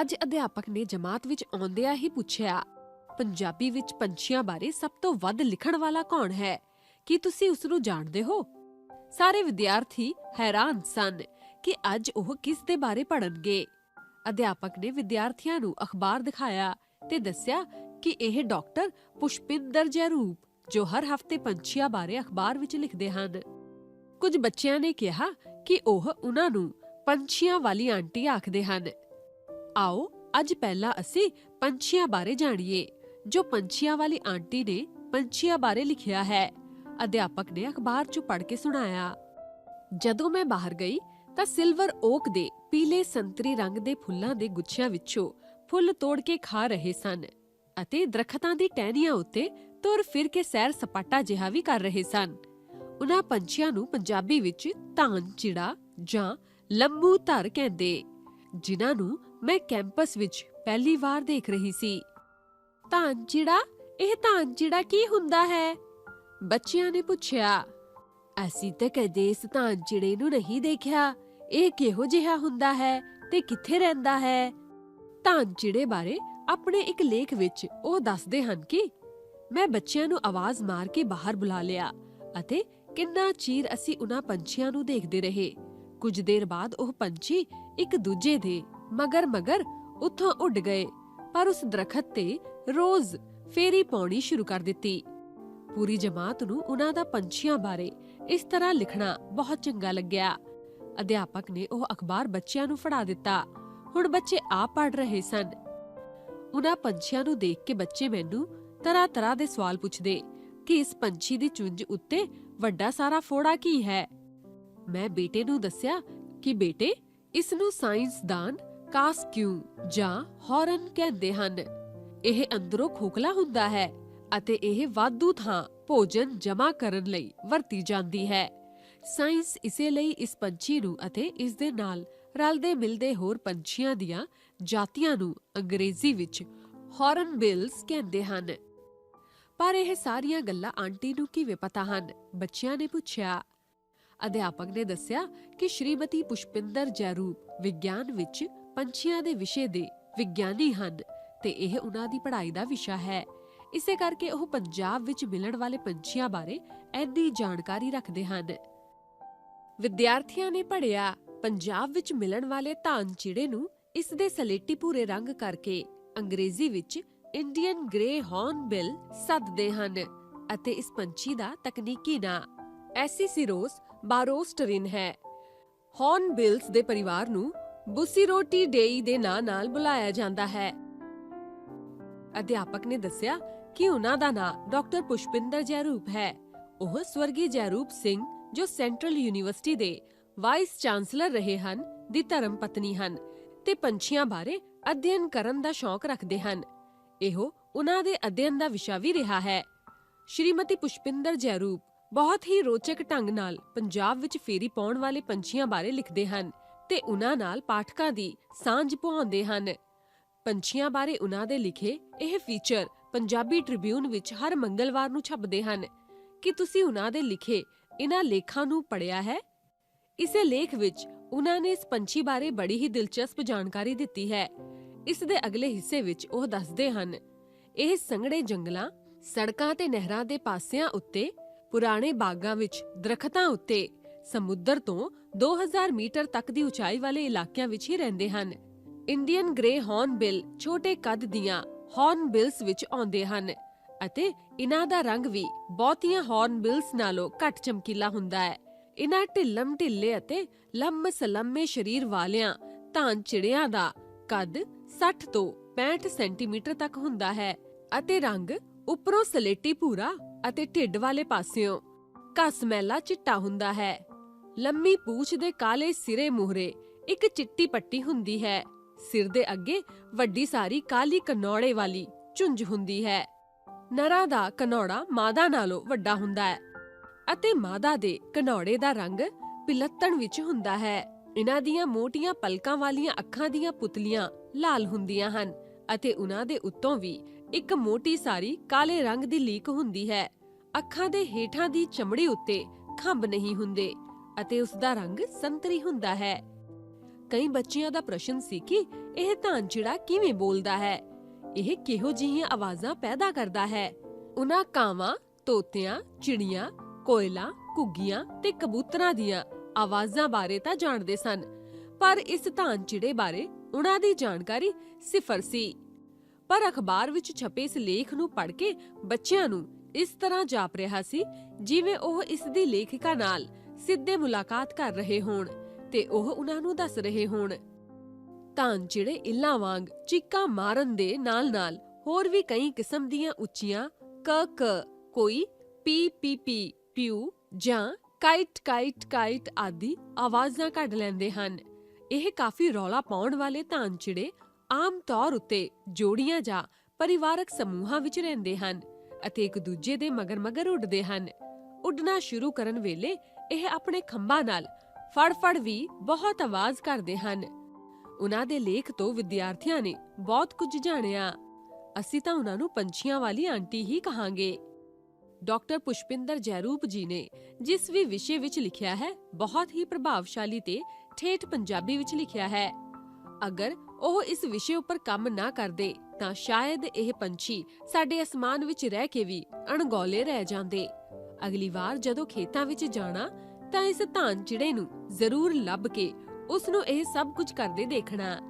ਅੱਜ ਅਧਿਆਪਕ ਨੇ ਜਮਾਤ ਵਿੱਚ ਆਉਂਦਿਆਂ ਹੀ ਪੁੱਛਿਆ, ਪੰਜਾਬੀ ਵਿੱਚ ਪੰਛੀਆਂ ਬਾਰੇ ਸਭ ਤੋਂ ਵੱਧ ਲਿਖਣ ਵਾਲਾ ਕੌਣ ਹੈ? ਕੀ ਤੁਸੀਂ ਉਸ ਨੂੰ ਜਾਣਦੇ ਹੋ? ਸਾਰੇ ਵਿਦਿਆਰਥੀ ਹੈਰਾਨ ਸਨ ਕਿ ਅੱਜ ਉਹ ਕਿਸ ਦੇ ਬਾਰੇ ਪੜ੍ਹਨਗੇ। ਅਧਿਆਪਕ ਨੇ ਵਿਦਿਆਰਥੀਆਂ ਨੂੰ ਅਖਬਾਰ ਦਿਖਾਇਆ ਤੇ ਦੱਸਿਆ ਕਿ ਇਹ ਡਾਕਟਰ ਪੁਸ਼ਪਿੰਦਰ ਜੈਰੂਪ ਜੋ ਹਰ ਹਫ਼ਤੇ ਪੰਛੀਆਂ ਬਾਰੇ ਅਖਬਾਰ ਵਿੱਚ ਲਿਖਦੇ ਹਨ। ਕੁਝ ਬੱਚਿਆਂ ਨੇ ਕਿਹਾ ਕਿ ਉਹ ਉਹਨਾਂ ਨੂੰ ਪੰਛੀਆਂ ਵਾਲੀ ਆਂਟੀ ਆਖਦੇ ਹਨ। ਆਓ, ਅੱਜ ਪਹਿਲਾਂ ਅਸੀਂ ਪੰਛੀਆਂ ਬਾਰੇ ਜਾਣੀਏ, ਜੋ ਪੰਛੀਆਂ ਵਾਲੀ ਆਂਟੀ ਨੇ ਪੰਛੀਆਂ ਬਾਰੇ ਲਿਖਿਆ ਹੈ। ਅਧਿਆਪਕ ਨੇ ਅਖਬਾਰ 'ਚ ਪੜ੍ਹ ਕੇ ਸੁਣਾਇਆ। ਜਦੋਂ ਮੈਂ ਬਾਹਰ ਗਈ, ਤਾਂ ਸਿਲਵਰ ਓਕ ਦੇ ਪੀਲੇ ਸੰਤਰੀ ਰੰਗ ਦੇ ਫੁੱਲਾਂ ਦੇ ਗੁੱਛਿਆਂ ਵਿੱਚੋਂ ਫੁੱਲ ਤੋੜ ਕੇ ਖਾ ਰਹੇ ਸਨ ਅਤੇ ਦਰਖਤਾਂ ਦੀ ਟਹਿਣੀਆਂ ਉੱਤੇ ਤੁਰ ਫਿਰ ਕੇ ਸੈਰ ਸਪਾਟਾ ਜਿਹਾ ਵੀ ਕਰ ਰਹੇ ਸਨ। ਉਹਨਾਂ ਪੰਛੀਆਂ ਨੂੰ ਪੰਜਾਬੀ ਵਿੱਚ ਧਾਨ, ਚਿੜਾ ਜਾਂ ਲੰਬੂ ਧਰ ਕਹਿੰਦੇ, ਜਿਨ੍ਹਾਂ ਨੂੰ ਮੈਂ ਕੈਂਪਸ ਵਿੱਚ ਪਹਿਲੀ ਵਾਰ ਦੇਖ ਰਹੀ ਸੀ। ਧਾਨ ਇਹ ਧਾਨ ਕੀ ਹੁੰਦਾ ਹੈ? ਬੱਚਿਆਂ ਨੇ ਪੁੱਛਿਆ। ਅਸੀਂ ਤਾਂ ਕਦੇ ਇਸ ਧਾਨ ਨੂੰ ਨਹੀਂ ਦੇਖਿਆ। ਇਹ ਕਿਹੋ ਜਿਹਾ ਹੁੰਦਾ ਹੈ ਤੇ ਕਿੱਥੇ ਰਹਿੰਦਾ ਹੈ? ਧਾਨ ਬਾਰੇ ਆਪਣੇ ਇੱਕ ਲੇਖ ਵਿੱਚ ਉਹ ਦੱਸਦੇ ਹਨ ਕਿ ਮੈਂ ਬੱਚਿਆਂ ਨੂੰ ਆਵਾਜ਼ ਮਾਰ ਕੇ ਬਾਹਰ ਬੁਲਾ ਲਿਆ ਅਤੇ ਕਿੰਨਾ ਚਿਰ ਅਸੀਂ ਉਹਨਾਂ ਪੰਛੀਆਂ ਨੂੰ ਦੇਖਦੇ ਰਹੇ। ਕੁਝ ਦੇਰ ਬਾਅਦ ਉਹ ਪੰਛੀ ਇੱਕ ਦੂਜੇ ਦੇ ਮਗਰ ਮਗਰ ਉੱਥੋਂ ਉੱਡ ਗਏ, ਪਰ ਉਸ ਦਰਖਤ ਤੇ ਰੋਜ਼ ਫੇਰੀ ਪਾਉਣੀ ਸ਼ੁਰੂ ਕਰ ਦਿੱਤੀ। ਪੂਰੀ ਜਮਾਤ ਨੂੰ ਉਹਨਾਂ ਦਾ ਪੰਛੀਆਂ ਬਾਰੇ ਇਸ ਤਰ੍ਹਾਂ ਲਿਖਣਾ ਬਹੁਤ ਚੰਗਾ ਲੱਗਿਆ। ਅਧਿਆਪਕ ਨੇ ਉਹ ਅਖਬਾਰ ਬੱਚਿਆਂ ਨੂੰ ਫੜਾ ਦਿੱਤਾ। ਹੁਣ ਬੱਚੇ ਆਪ ਪੜ ਰਹੇ ਸਨ। ਉਹਨਾਂ ਪੰਛੀਆਂ ਨੂੰ ਦੇਖ ਕੇ ਬੱਚੇ ਮੈਨੂੰ ਤਰ੍ਹਾਂ ਤਰ੍ਹਾਂ ਦੇ ਸਵਾਲ ਪੁੱਛਦੇ, ਕਿ ਇਸ ਪੰਛੀ ਦੀ ਚੁੰਝ ਉੱਤੇ ਵੱਡਾ ਸਾਰਾ ਫੋੜਾ ਕੀ ਹੈ? ਮੈਂ ਬੇਟੇ ਨੂੰ ਦੱਸਿਆ ਕਿ ਬੇਟੇ, ਇਸ ਨੂੰ ਸਾਇੰਸਦਾਨ ਕਾਸਕਿਊ ਜਾਂ ਹੌਰਨ ਕਹਿੰਦੇ ਹਨ? ਇਹ ਅੰਦਰੋਂ ਖੋਖਲਾ ਹੁੰਦਾ ਹੈ ਅਤੇ ਇਹ ਵਾਧੂ ਥਾਂ ਭੋਜਨ ਜਮ੍ਹਾਂ ਕਰਨ ਲਈ ਵਰਤੀ ਜਾਂਦੀ ਹੈ। ਸਾਇੰਸ ਇਸੇ ਲਈ ਇਸ ਪੰਛੀ ਨੂੰ ਅਤੇ ਇਸ ਦੇ ਨਾਲ ਰਲਦੇ ਮਿਲਦੇ ਹੋਰ ਪੰਛੀਆਂ ਦੀਆਂ ਜਾਤੀਆਂ ਨੂੰ ਅੰਗਰੇਜ਼ੀ ਵਿੱਚ ਹੌਰਨਬਿਲਸ ਕਹਿੰਦੇ ਹਨ। ਪਰ ਇਹ ਸਾਰੀਆਂ ਗੱਲਾਂ ਆਂਟੀ ਨੂੰ ਕਿਵੇਂ ਪਤਾ ਹਨ? ਬੱਚਿਆਂ ਨੇ ਪੁੱਛਿਆ। ਅਧਿਆਪਕ ਨੇ ਦੱਸਿਆ ਕਿ ਸ਼੍ਰੀਮਤੀ ਪੁਸ਼ਪਿੰਦਰ ਜੈਰੂਪ ਵਿਗਿਆਨ ਵਿੱਚ ਪੰਛੀਆਂ ਦੇ ਵਿਸ਼ੇ ਦੇ ਵਿਗਿਆਨੀ ਹਨ ਤੇ ਇਹ ਉਹਨਾਂ ਦੀ ਪੜ੍ਹਾਈ ਦਾ ਵਿਸ਼ਾ ਹੈ। ਇਸੇ ਕਰਕੇ ਉਹ ਪੰਜਾਬ ਵਿੱਚ ਮਿਲਣ ਵਾਲੇ ਪੰਛੀਆਂ ਬਾਰੇ ਐਨੀ ਜਾਣਕਾਰੀ ਰੱਖਦੇ ਹਨ। ਵਿਦਿਆਰਥੀਆਂ ਨੇ ਪੜ੍ਹਿਆ, ਪੰਜਾਬ ਵਿੱਚ ਮਿਲਣ ਵਾਲੇ ਧਾਨ ਚਿੜੇ ਨੂੰ ਇਸ ਦੇ ਸਲੇਟੀ ਭੂਰੇ ਰੰਗ ਕਰਕੇ ਅੰਗਰੇਜ਼ੀ ਵਿੱਚ ਇੰਡੀਅਨ ਗ੍ਰੇ ਹੌਰਨਬਿਲ ਸੱਦਦੇ ਹਨ ਅਤੇ ਇਸ ਪੰਛੀ ਦਾ ਤਕਨੀਕੀ ਨਾਂ ਐਸੀਸਿਰੋਸ ਬਾਰੋਸਟਰਿਨ ਹੈ। ਹੌਰਨਬਿਲਸ ਦੇ ਪਰਿਵਾਰ ਨੂੰ ਬੁਸੀਰੋਟੀ ਡੇਈ ਦੇ ਨਾਂ ਨਾਲ ਬੁਲਾਇਆ ਜਾਂਦਾ ਹੈ। ਅਧਿਆਪਕ ਨੇ ਦੱਸਿਆ ਕਿ ਉਹਨਾਂ ਦਾ ਨਾਂ ਡਾਕਟਰ ਪੁਸ਼ਪਿੰਦਰ ਜੈਰੂਪ ਹੈ। ਉਹ ਸਵਰਗੀ ਜੈਰੂਪ ਸਿੰਘ, ਜੋ ਸੈਂਟਰਲ ਯੂਨੀਵਰਸਿਟੀ ਦੇ ਵਾਈਸ ਚਾਂਸਲਰ ਰਹੇ ਹਨ, ਦੀ ਧਰਮ ਪਤਨੀ ਹਨ ਤੇ ਪੰਛੀਆਂ ਬਾਰੇ ਅਧਿਐਨ ਕਰਨ ਦਾ ਸ਼ੌਕ ਰੱਖਦੇ ਹਨ। ਇਹੋ ਉਹਨਾਂ ਦੇ ਅਧਿਐਨ ਦਾ ਵਿਸ਼ਾ ਵੀ ਰਿਹਾ ਹੈ। ਸ਼੍ਰੀਮਤੀ ਪੁਸ਼ਪਿੰਦਰ ਜੈਰੂਪ ਬਹੁਤ ਹੀ ਰੋਚਕ ਢੰਗ ਨਾਲ ਪੰਜਾਬ ਵਿੱਚ ਫੇਰੀ ਪਾਉਣ ਵਾਲੇ ਪੰਛੀਆਂ ਬਾਰੇ ਲਿਖਦੇ ਹਨ। ਤੇ ਉਹਨਾਂ ਨਾਲ ਪਾਠਕਾਂ ਦੀ ਸਾਂਝ ਪਾਉਂਦੇ ਹਨ। ਪੰਛੀਆਂ ਬਾਰੇ ਉਹਨਾਂ ਦੇ ਲਿਖੇ ਇਹ ਫੀਚਰ ਪੰਜਾਬੀ ਟ੍ਰਿਬਿਊਨ ਵਿੱਚ ਹਰ ਮੰਗਲਵਾਰ ਨੂੰ ਛਪਦੇ ਹਨ। ਕਿ ਤੁਸੀਂ ਉਹਨਾਂ ਦੇ ਲਿਖੇ ਇਹਨਾਂ ਲੇਖਾਂ ਨੂੰ ਪੜ੍ਹਿਆ ਹੈ? ਇਸੇ ਲੇਖ ਵਿੱਚ ਉਹਨਾਂ ਨੇ ਇਸ ਪੰਛੀ ਬਾਰੇ ਬੜੀ ਹੀ ਦਿਲਚਸਪ ਜਾਣਕਾਰੀ ਦਿੱਤੀ ਹੈ। ਇਸ ਦੇ ਅਗਲੇ ਹਿੱਸੇ ਵਿੱਚ ਉਹ ਦੱਸਦੇ ਹਨ, ਇਹ ਸੰਘਣੇ ਜੰਗਲਾਂ, ਸੜਕਾਂ ਤੇ ਨਹਿਰਾਂ ਦੇ ਪਾਸਿਆਂ ਉੱਤੇ, ਪੁਰਾਣੇ ਬਾਗਾਂ ਵਿੱਚ ਦਰਖਤਾਂ ਉੱਤੇ ਸਮੁੰਦਰ ਤੋਂ 2000 ਮੀਟਰ ਤੱਕ ਦੀ ਉਚਾਈ ਵਾਲੇ ਇਲਾਕਿਆਂ ਵਿੱਚ ਹੀ ਰਹਿੰਦੇ ਹਨ। ਇੰਡੀਅਨ ਗ੍ਰੇ ਹੌਰਨਬਿਲ ਛੋਟੇ ਕੱਦ ਦੀਆਂ ਹੌਰਨਬਿਲਸ ਵਿੱਚ ਆਉਂਦੇ ਹਨ ਅਤੇ ਇਹਨਾਂ ਦਾ ਰੰਗ ਵੀ ਬਹੁਤੀਆਂ ਹੌਰਨਬਿਲਸ ਨਾਲੋਂ ਘੱਟ ਚਮਕੀਲਾ ਹੁੰਦਾ ਹੈ। ਇਹਨਾਂ ਢਿੱਲਮ ਢਿੱਲੇ ਅਤੇ ਲੰਮ ਸਲੰਮੇ ਸਰੀਰ ਵਾਲਿਆਂ ਧਾਨ ਚਿੜਿਆਂ ਦਾ ਕੱਦ 60 ਤੋਂ 65 ਸੈਂਟੀਮੀਟਰ ਤੱਕ ਹੁੰਦਾ ਹੈ ਅਤੇ ਰੰਗ ਉੱਪਰੋਂ ਸਲੇਟੀ ਭੂਰਾ ਅਤੇ ਢਿੱਡ ਵਾਲੇ ਪਾਸਿਓਂ ਘਸਮੈਲਾ ਚਿੱਟਾ ਹੁੰਦਾ ਹੈ। ਲੰਮੀ ਪੂਛ ਦੇ ਕਾਲੇ ਸਿਰੇ ਮੂਹਰੇ ਇੱਕ ਚਿੱਟੀ ਪੱਟੀ ਹੁੰਦੀ ਹੈ। ਸਿਰ ਦੇ ਅੱਗੇ ਵੱਡੀ ਸਾਰੀ ਕਾਲੀ ਕਨੌੜੇ ਵਾਲੀ ਝੁੰਝ ਹੁੰਦੀ ਹੈ। ਨਰਾਂ ਦਾ ਕਨੌੜਾ ਮਾਦਾ ਨਾਲੋਂ ਵੱਡਾ ਹੁੰਦਾ ਹੈ ਅਤੇ ਮਾਦਾ ਦੇ ਕਨੌੜੇ ਦਾ ਰੰਗ ਪਿਲੱਤਣ ਵਿੱਚ ਹੁੰਦਾ ਹੈ। ਇਹਨਾਂ ਦੀਆਂ ਮੋਟੀਆਂ ਪਲਕਾਂ ਵਾਲੀਆਂ ਅੱਖਾਂ ਦੀਆਂ ਪੁਤਲੀਆਂ ਲਾਲ ਹੁੰਦੀਆਂ ਹਨ ਅਤੇ ਉਹਨਾਂ ਦੇ ਉੱਤੋਂ ਵੀ ਇੱਕ ਮੋਟੀ ਸਾਰੀ ਕਾਲੇ ਰੰਗ ਦੀ ਲੀਕ ਹੁੰਦੀ ਹੈ। ਅੱਖਾਂ ਦੇ ਹੇਠਾਂ ਦੀ ਚਮੜੀ ਉੱਤੇ ਖੰਭ ਨਹੀਂ ਹੁੰਦੇ। ਅਤੇ ਉਸ ਦਾ ਰੰਗ ਸੰਤਰੀ ਹੁੰਦਾ ਹੈ। ਕਈ ਬੱਚਿਆਂ ਦਾ ਪ੍ਰਸ਼ਨ ਸੀ ਕਿ ਇਹ ਧਾਨਚਿੜਾ ਕਿਵੇਂ ਬੋਲਦਾ ਹੈ? ਇਹ ਕਿਹੋ ਜਿਹੀਆਂ ਆਵਾਜ਼ਾਂ ਪੈਦਾ ਕਰਦਾ ਹੈ? ਉਹਨਾਂ ਕਾਵਾਂ, ਤੋਤਿਆਂ, ਚਿੜੀਆਂ, ਕੋਇਲਾਂ, ਘੁੱਗੀਆਂ ਤੇ ਕਬੂਤਰਾਂ ਦੀਆਂ ਆਵਾਜ਼ਾਂ ਬਾਰੇ ਤਾਂ ਜਾਣਦੇ ਸਨ, ਪਰ ਇਸ ਧਾਨਚਿੜੇ ਬਾਰੇ ਉਹਨਾਂ ਦੀ ਜਾਣਕਾਰੀ ਸਿਫਰ ਸੀ। ਪਰ ਅਖਬਾਰ ਵਿੱਚ ਛਪੇ ਇਸ ਲੇਖ ਨੂੰ ਪੜ੍ਹ ਕੇ ਬੱਚਿਆਂ ਨੂੰ ਇਸ ਤਰ੍ਹਾਂ ਜਾਪ ਰਿਹਾ ਸੀ ਜਿਵੇਂ ਉਹ ਇਸ ਦੀ ਲੇਖਿਕਾ ਨਾਲ ਸਿੱਧੇ ਮੁਲਾਕਾਤ ਕਰ ਰਹੇ ਹੋਣ ਤੇ ਉਹ ਉਹਨਾਂ ਨੂੰ ਦੱਸ ਰਹੇ ਹੋਣ। ਧਾਨਚਿੜੇ ਇੱਲਾਂ ਵਾਂਗ ਚੀਕਾਂ ਮਾਰਨ ਦੇ ਨਾਲ-ਨਾਲ ਹੋਰ ਵੀ ਕਈ ਕਿਸਮ ਦੀਆਂ ਉੱਚੀਆਂ ਕ ਕ, ਕੋਈ, ਪੀ ਪੀ ਪੀ, ਪਿਊ ਜਾਂ ਕਾਈਟ ਕਾਈਟ ਕਾਈਟ ਆਦਿ ਆਵਾਜ਼ਾਂ ਕੱਢ ਲੈਂਦੇ ਹਨ। ਇਹ ਕਾਫੀ ਰੌਲਾ ਪਾਉਣ ਵਾਲੇ ਧਾਨਚਿੜੇ ਆਮ ਤੌਰ ਉੱਤੇ ਜੋੜੀਆਂ ਜਾਂ ਪਰਿਵਾਰਕ ਸਮੂਹਾਂ ਵਿੱਚ ਰਹਿੰਦੇ ਹਨ ਅਤੇ ਇੱਕ ਦੂਜੇ ਦੇ ਮਗਰ-ਮਗਰ ਉੱਡਦੇ ਹਨ। ਉੱਡਣਾ ਸ਼ੁਰੂ ਕਰਨ ਵੇਲੇ ਇਹ ਆਪਣੇ ਖੰਭਾਂ ਨਾਲ ਫੜ-ਫੜ ਵੀ ਬਹੁਤ ਆਵਾਜ਼ ਕਰਦੇ ਹਨ। ਉਹਨਾਂ ਦੇ ਲੇਖ ਤੋਂ ਵਿਦਿਆਰਥੀਆਂ ਨੇ ਬਹੁਤ ਕੁਝ ਜਾਣਿਆ। ਅਸੀਂ ਤਾਂ ਉਹਨਾਂ ਨੂੰ ਪੰਛੀਆਂ ਵਾਲੀ ਆਂਟੀ ਹੀ ਕਹਾਂਗੇ। ਡਾਕਟਰ ਪੁਸ਼ਪਿੰਦਰ ਜੈਰੂਪ ਜੀ ਨੇ ਜਿਸ ਵੀ ਵਿਸ਼ੇ ਵਿੱਚ ਲਿਖਿਆ ਹੈ, ਬਹੁਤ ਹੀ ਪ੍ਰਭਾਵਸ਼ਾਲੀ ਤੇ ਠੇਠ ਪੰਜਾਬੀ ਵਿੱਚ ਲਿਖਿਆ ਹੈ। ਅਗਰ ਉਹ ਇਸ ਵਿਸ਼ੇ ਉੱਪਰ ਕੰਮ ਨਾ ਕਰਦੇ, ਤਾਂ ਸ਼ਾਇਦ ਇਹ ਪੰਛੀ ਸਾਡੇ ਅਸਮਾਨ ਵਿੱਚ ਰਹਿ ਕੇ ਵੀ ਅਣਗੌਲੇ ਰਹਿ ਜਾਂਦੇ। ਅਗਲੀ ਵਾਰ ਜਦੋਂ ਖੇਤਾਂ ਵਿੱਚ ਜਾਣਾ, ਤਾਂ ਇਸ ਧਾਨ ਚਿੜੇ ਨੂੰ ਜ਼ਰੂਰ ਲੱਭ ਕੇ ਉਸ ਨੂੰ ਇਹ ਸਭ ਕੁਝ ਕਰਦੇ ਦੇਖਣਾ।